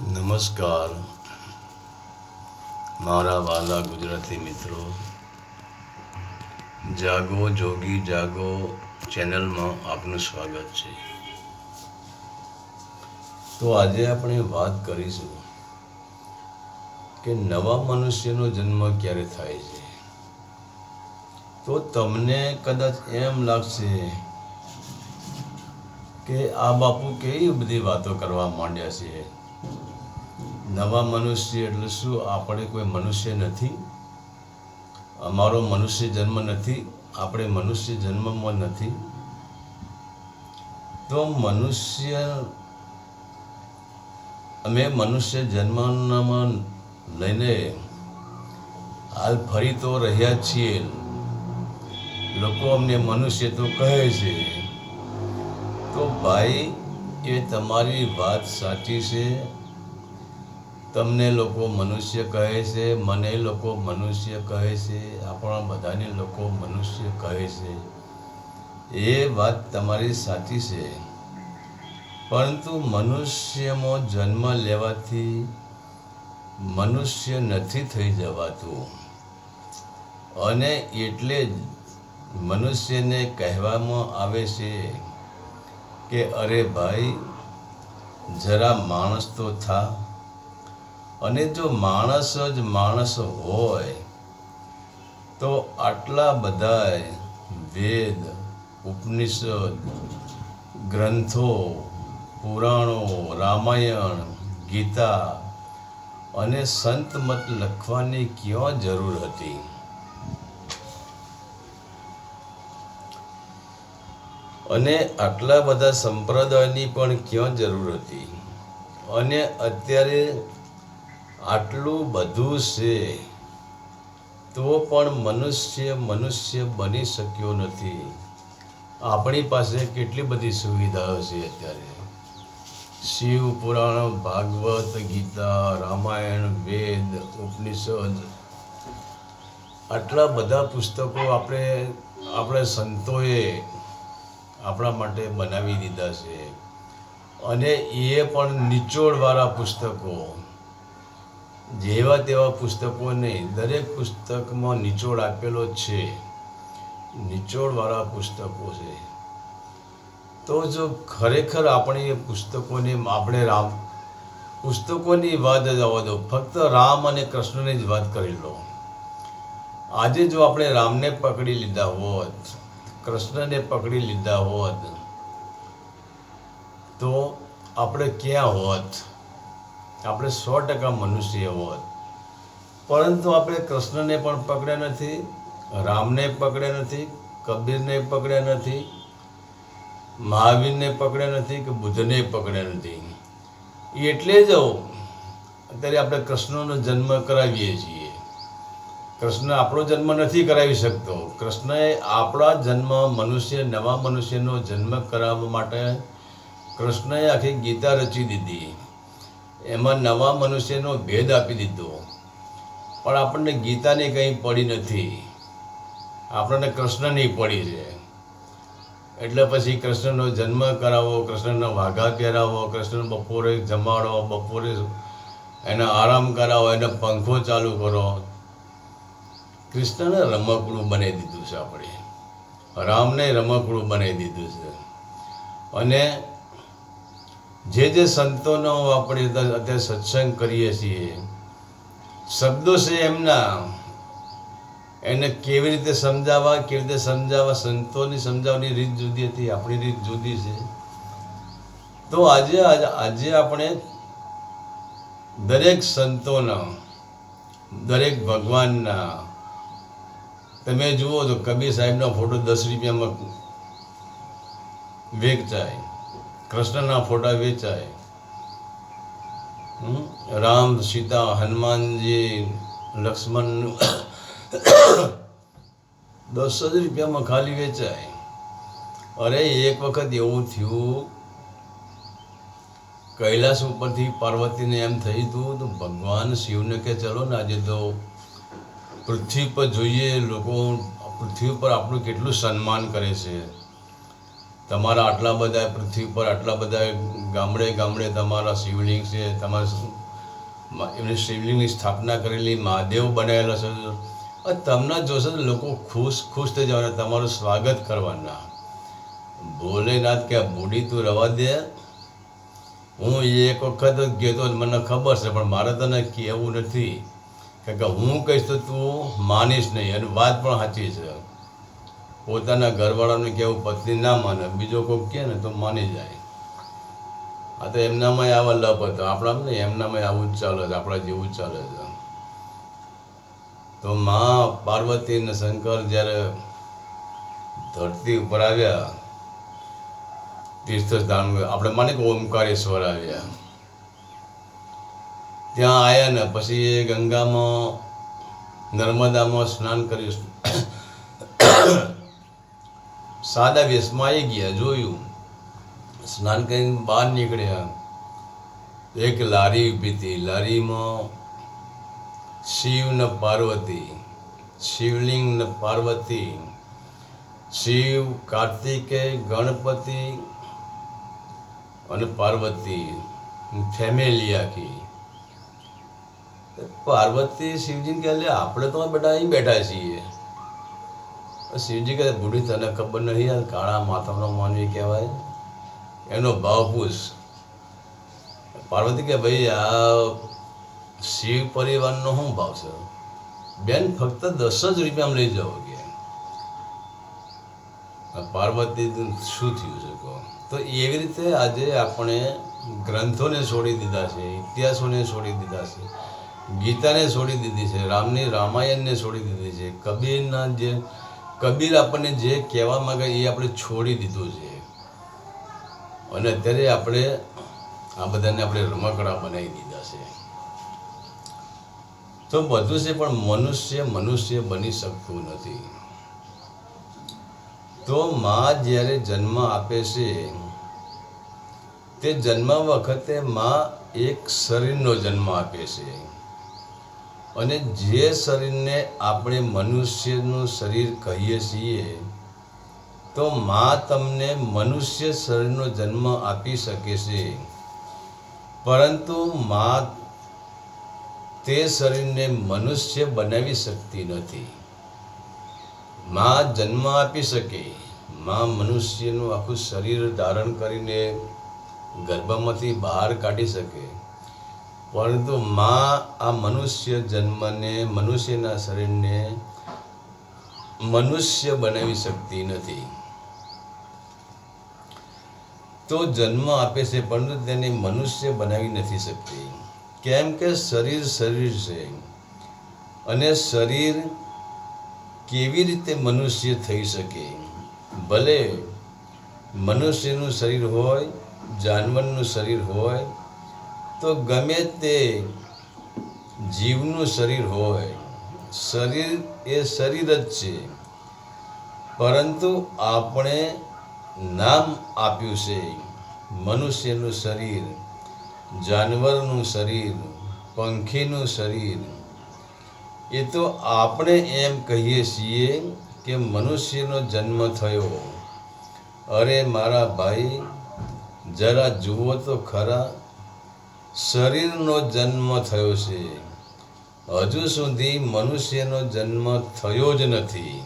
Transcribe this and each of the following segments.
નમસ્કાર. મારા વાલા ગુજરાતી મિત્રો, જાગો, જોગી, જાગો ચેનલમાં આપનું સ્વાગત છે. તો આજે આપણે વાત કરીશું કે નવા મનુષ્યનો જન્મ ક્યારે થાય છે? તો તમને કદાચ એમ લાગશે કે આ બાપુ કેવી બધી વાતો કરવા માંડ્યા છે? નવા મનુષ્ય એટલે શું? આપણે કોઈ મનુષ્ય નથી. અમારો મનુષ્ય જન્મ નથી. આપણે મનુષ્ય જન્મમાં નથી. તો મનુષ્ય, અમે મનુષ્ય જન્મનામાં લઈને હાલ ફરી તો રહ્યા છીએ. લોકો અમને મનુષ્ય તો કહે છે. તો ભાઈ, એ તમારી વાત સાચી છે. તમને લોકો મનુષ્ય કહે છે, મને લોકો મનુષ્ય કહે છે, આપણા બધાને લોકો મનુષ્ય કહે છે. એ વાત તમારી સાચી છે. પરંતુ મનુષ્યમાં જન્મ લેવાથી મનુષ્ય નથી થઈ જવાતું. અને એટલે જ મનુષ્યને કહેવામાં આવે છે કે અરે ભાઈ, જરા માણસ તો થા. અને જો માણસ જ માણસ હોય, તો આટલા બધા વેદ, ઉપનિષદ, ગ્રંથો, પુરાણો, રામાયણ, ગીતા અને સંત મત લખવાની ક્યાં જરૂર હતી? અને આટલા બધા સંપ્રદાયની પણ ક્યાં જરૂર હતી? અને અત્યારે આટલું બધું છે, તો પણ મનુષ્ય મનુષ્ય બની શક્યો નથી. આપણી પાસે કેટલી બધી સુવિધાઓ છે અત્યારે. શિવ પુરાણ, ભાગવત, ગીતા, રામાયણ, વેદ, ઉપનિષદ. આટલા બધા પુસ્તકો આપણે આપણે સંતોએ આપણા માટે બનાવી દીધા છે. અને એ પણ નિચોડવાળા પુસ્તકો. જેવા તેવા પુસ્તકો નહીં દરેક પુસ્તકમાં નિચોડ આપેલો છે. નિચોડવાળા પુસ્તકો છે. તો જો ખરેખર આપણે એ પુસ્તકોને આપણે રામ, પુસ્તકોની વાત જ આવવા દો. ફક્ત રામ અને કૃષ્ણની જ વાત કરી લો. આજે જો આપણે રામને પકડી લીધા હોત, કૃષ્ણને પકડી લીધા હોત, તો આપણે ક્યાં હોત? આપણે સો ટકા મનુષ્ય હોત. પરંતુ આપણે કૃષ્ણને પણ પકડ્યા નથી, રામને પકડ્યા નથી, કબીરને પકડ્યા નથી, મહાવીરને પકડ્યા નથી કે બુદ્ધને પકડ્યા નથી. એટલે જ અત્યારે આપણે કૃષ્ણનો જન્મ કરાવીએ છીએ. કૃષ્ણ આપણો જન્મ નથી કરાવી શકતો. કૃષ્ણએ આપણા જન્મ મનુષ્ય, નવા મનુષ્યનો જન્મ કરાવવા માટે કૃષ્ણએ આખી ગીતા રચી દીધી. એમાં નવા મનુષ્યનો ભેદ આપી દીધો. પણ આપણને ગીતાની કંઈ પડી નથી. આપણને કૃષ્ણની પડી છે એટલે પછી કૃષ્ણનો જન્મ કરાવો, કૃષ્ણનો વાઘા પહેરાવો, કૃષ્ણ બપોરે જમાડો, બપોરે એને આરામ કરાવો, એને પંખો ચાલુ કરો. કૃષ્ણને રમકડું બનાવી દીધું છે આપણે. રામને રમકડું બનાવી દીધું છે. અને જે જે સંતોનો આપણે અત્યારે સત્સંગ કરીએ છીએ, શબ્દો છે એમના. એને કેવી રીતે સમજાવવા, કેવી રીતે સમજાવવા, સંતોની સમજાવવાની રીત જુદી હતી, આપણી રીત જુદી છે. તો આજે આજે આપણે દરેક સંતોના, દરેક ભગવાનના, તમે જુઓ તો કબીર સાહેબનો ફોટો દસ રૂપિયામાં વેચાય. કૃષ્ણના ફોટા વેચાય? રામ, સીતા, હનુમાનજી, લક્ષ્મણ દસ જ રૂપિયામાં ખાલી વેચાય. અરે, એક વખત એવું થયું, કૈલાસ ઉપરથી પાર્વતીને એમ થયું હતું, તો ભગવાન શિવને કે ચલો ને આજે તો પૃથ્વી પર જોઈએ, લોકો પૃથ્વી પર આપણું કેટલું સન્માન કરે છે. તમારા આટલા બધા પૃથ્વી પર, આટલા બધા ગામડે ગામડે તમારા શિવલિંગ છે, તમારા એમની શિવલિંગની સ્થાપના કરેલી, મહાદેવ બનાવેલા છે. તમને જોશે તો લોકો ખુશ ખુશ થઈ જવાના, તમારું સ્વાગત કરવાના. ભોલેનાથ કે, બુડી તું રવા દે. હું એક વખત જ ગયો તો મને ખબર છે, પણ મારે તને કહેવું નથી. કારણ કે, હું કહીશ તો તું માનીશ નહીં. અને વાત પણ સાચી છે. પોતાના ઘરવાળાને કહેવું પત્ની ના માને, બીજો કોઈક કહે ને તો માની જાય. આ તો એમનામાં આવા લપ હતો. આપણા ને એમનામાં આવું જ ચાલે છે, આપણા જેવું ચાલે છે. તો મા પાર્વતી અને શંકર જ્યારે ધરતી ઉપર આવ્યા, તીર્થસ્થાન આપણે માને કે ઓમકારેશ્વર આવ્યા. ત્યાં આવ્યા ને પછી એ ગંગામાં, નર્મદામાં સ્નાન કર્યું. સાદા વેશમાં આવી ગયા, જોયું. સ્નાન કરીને બહાર નીકળ્યા. એક લારી ઊભી હતી. લારીમાં શિવ ને પાર્વતી શિવલિંગ ને પાર્વતી, શિવ, કાર્તિકે, ગણપતિ અને પાર્વતી, ફેમિલી આખી. પાર્વતી શિવજીને કહે આપણે તો બધા અહીં બેઠા છીએ. શિવજી કહે બુઢી તને ખબર નહીં, આ કાળા માથાનો માનવી કહેવાય. એનો ભાવ પૂછ પાર્વતી કે ભાઈ, આ શિવ પરિવારનો શું ભાવ છે? બેન, ફક્ત દસ જ રૂપિયામાં લઈ જાઓ કે પાર્વતી શું થયું છે કહો? તો એવી રીતે આજે આપણે ગ્રંથોને છોડી દીધા છે, ઇતિહાસોને છોડી દીધા છે, ગીતાને છોડી દીધી છે, રામની રામાયણને છોડી દીધી છે, કબીરના જે કબીર આપણને જે કહેવા માંગે એ આપણે છોડી દીધું છે. અને અત્યારે આપણે આ બધાને આપણે રમકડા બનાવી દીધા છે. તો બધું છે, પણ મનુષ્ય મનુષ્ય બની શકતું નથી. તો માં જ્યારે જન્મ આપે છે, તે જન્મ વખતે માં એક શરીરનો જન્મ આપે છે. અને જે શરીરને આપણે મનુષ્યનું શરીર કહીએ છીએ, તો માં તમને મનુષ્ય શરીરનો જન્મ આપી શકે છે. પરંતુ મા તે શરીરને મનુષ્ય બનાવી શકતી નથી. મા જન્મ આપી શકે. માં મનુષ્યનું આખું શરીર ધારણ કરીને ગર્ભમાંથી બહાર કાઢી શકે. પરંતુ માં આ મનુષ્ય જન્મને, મનુષ્યના શરીરને મનુષ્ય બનાવી શકતી નથી. તો જન્મ આપે છે, પરંતુ તેને મનુષ્ય બનાવી નથી શકતી. કેમ કે શરીર શરીર છે અને શરીર કેવી રીતે મનુષ્ય થઈ શકે? ભલે મનુષ્યનું શરીર હોય, જાનવરનું શરીર હોય તો ગમે તે જીવનું શરીર હોય, શરીર એ શરીર જ છે. પરંતુ આપણે નામ આપ્યું છે મનુષ્યનું શરીર, જાનવરનું શરીર, પંખીનું શરીર. એ તો આપણે એમ કહીએ છીએ કે મનુષ્યનો જન્મ થયો. અરે મારા ભાઈ, જરા જુઓ તો ખરા શરીરનો જન્મ થયો છે. હજુ સુધી મનુષ્યનો જન્મ થયો જ નથી.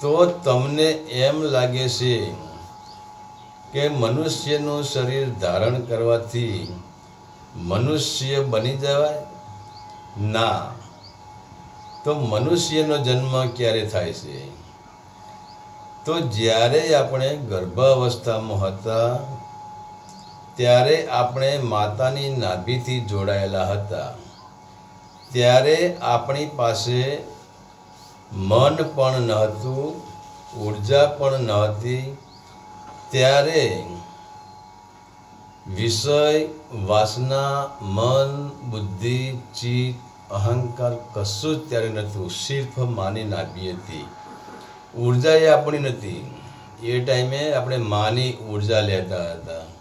તો તમને એમ લાગે છે કે મનુષ્યનું શરીર ધારણ કરવાથી મનુષ્ય બની જવાય? ના. તો મનુષ્યનો જન્મ ક્યારે થાય છે? તો જ્યારે આપણે ગર્ભાવસ્થામાં હતા ત્યારે આપણે માતાની નાભીથી જોડાયેલા હતા. ત્યારે આપણી પાસે મન પણ ન હતું ઊર્જા પણ ન હતી ત્યારે વિષય, વાસના, મન, બુદ્ધિ, ચિત્ત, અહંકાર કશું જ ત્યારે નહોતું. સિર્ફ માની નાભી હતી. ઊર્જા એ આપણી નથી એ ટાઈમે આપણે માની ઊર્જા લેતા હતા.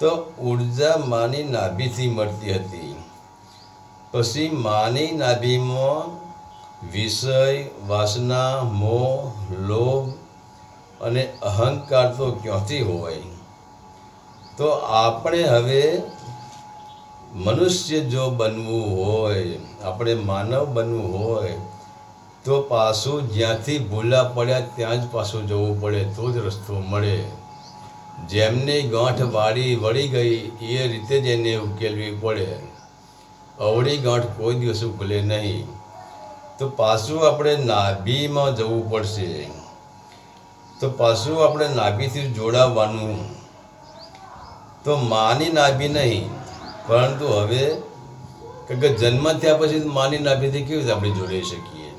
તો ઊર્જા માની નાભીથી મળતી હતી. પછી માની નાભીમાં વિષય, વાસના, મોહ, લોભ અને અહંકાર તો ક્યાંથી હોય? તો આપણે હવે મનુષ્ય જો બનવું હોય, આપણે માનવ બનવું હોય, તો પાછું જ્યાંથી ભૂલા પડ્યા ત્યાં જ પાછું જવું પડે, તો જ રસ્તો મળે. જેમની ગાંઠ વાળી વળી ગઈ, એ રીતે જ એને ઉકેલવી પડે. અવળી ગાંઠ કોઈ દિવસ ઉકલે નહીં. તો પાછું આપણે નાભીમાં જવું પડશે. તો પાછું આપણે નાભીથી જોડાવવાનું તો માની નાભી નહીં, પરંતુ હવે કે જન્મ થયા પછી માની નાભીથી કેવી રીતે આપણે જોડી શકીએ?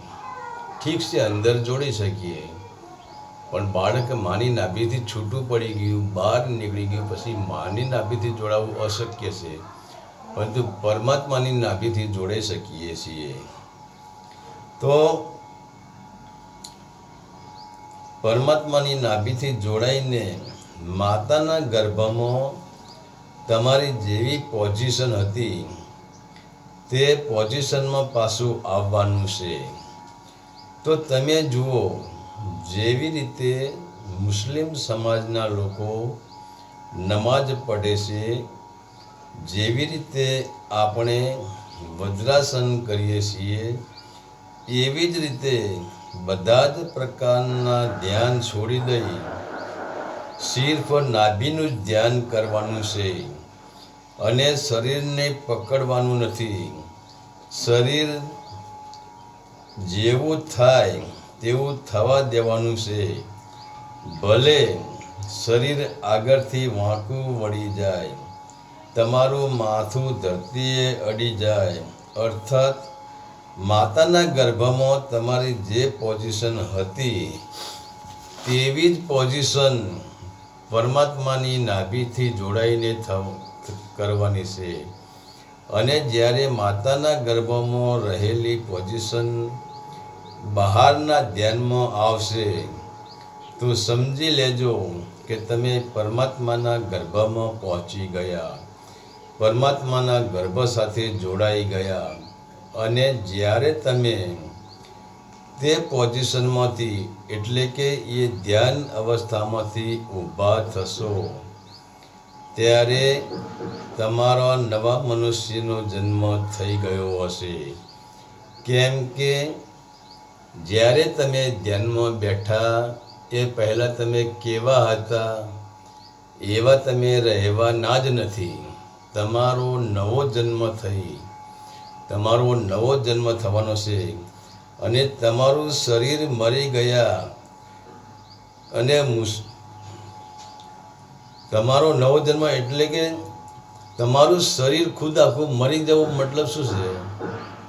ઠીક છે, અંદર જોડી શકીએ. પણ બાળક માની નાભીથી છૂટું પડી ગયું, બહાર નીકળી ગયું, પછી માની નાભીથી જોડાવવું અશક્ય છે. પરંતુ પરમાત્માની નાભીથી જોડાઈ શકીએ છીએ. તો પરમાત્માની નાભીથી જોડાઈને માતાના ગર્ભમાં તમારી જેવી પોઝિશન હતી, તે પોઝિશનમાં પાછું આવવાનું છે. તો તમે જુઓ જેવી રીતે મુસ્લિમ સમાજના લોકો નમાજ પઢે છે, જેવી રીતે આપણે વજ્રાસન કરીએ છીએ, એવી જ રીતે બધા જ પ્રકારના ધ્યાન છોડી દઈ સિર્ફ નાભીનું જ ધ્યાન કરવાનું છે અને શરીરને પકડવાનું નથી. શરીર જેવું થાય તેવું થવા દેવાનું છે. ભલે શરીર આગળથી વાંકું વળી જાય, તમારું માથું ધરતીએ અડી જાય, અર્થાત માતાના ગર્ભમાં તમારી જે પોઝિશન હતી, તેવી જ પોઝિશન પરમાત્માની નાભીથી જોડાઈને થવ, કરવાની છે. અને જ્યારે માતાના ગર્ભમાં રહેલી પોઝિશન બહારના ધ્યાનમાં આવશે, તો સમજી લેજો કે તમે પરમાત્માના ગર્ભમાં પહોંચી ગયા. પરમાત્માના ગર્ભ સાથે જોડાઈ ગયા. અને જ્યારે તમે તે પોઝિશનમાંથી, એટલે કે એ ધ્યાન અવસ્થામાંથી ઊભા થશો, ત્યારે તમારા નવા મનુષ્યનો જન્મ થઈ ગયો હશે. કેમ કે જ્યારે તમે ધ્યાનમાં બેઠા, એ પહેલાં તમે કેવા હતા? એવા તમે રહેવાના જ નથી. તમારો નવો જન્મ થઈ. તમારો નવો જન્મ થવાનો છે. અને તમારું શરીર મરી ગયા. અને તમારો નવો જન્મ એટલે કે તમારું શરીર ખુદ આખું મરી જવું મતલબ શું છે?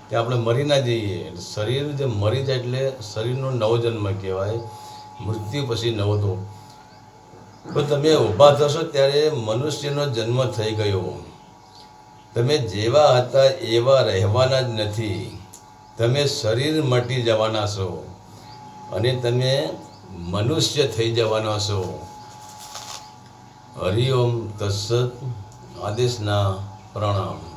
કે આપણે મરી ના જઈએ. એટલે શરીર જે મરી જાય એટલે શરીરનો નવો જન્મ કહેવાય, મૃત્યુ પછી નવો તો તો તમે ઊભા થશો ત્યારે મનુષ્યનો જન્મ થઈ ગયો. તમે જેવા હતા એવા રહેવાના જ નથી. તમે શરીર મટી જવાના છો અને તમે મનુષ્ય થઈ જવાના છો. હરિઓમ તત્સત આદેશના પ્રણામ.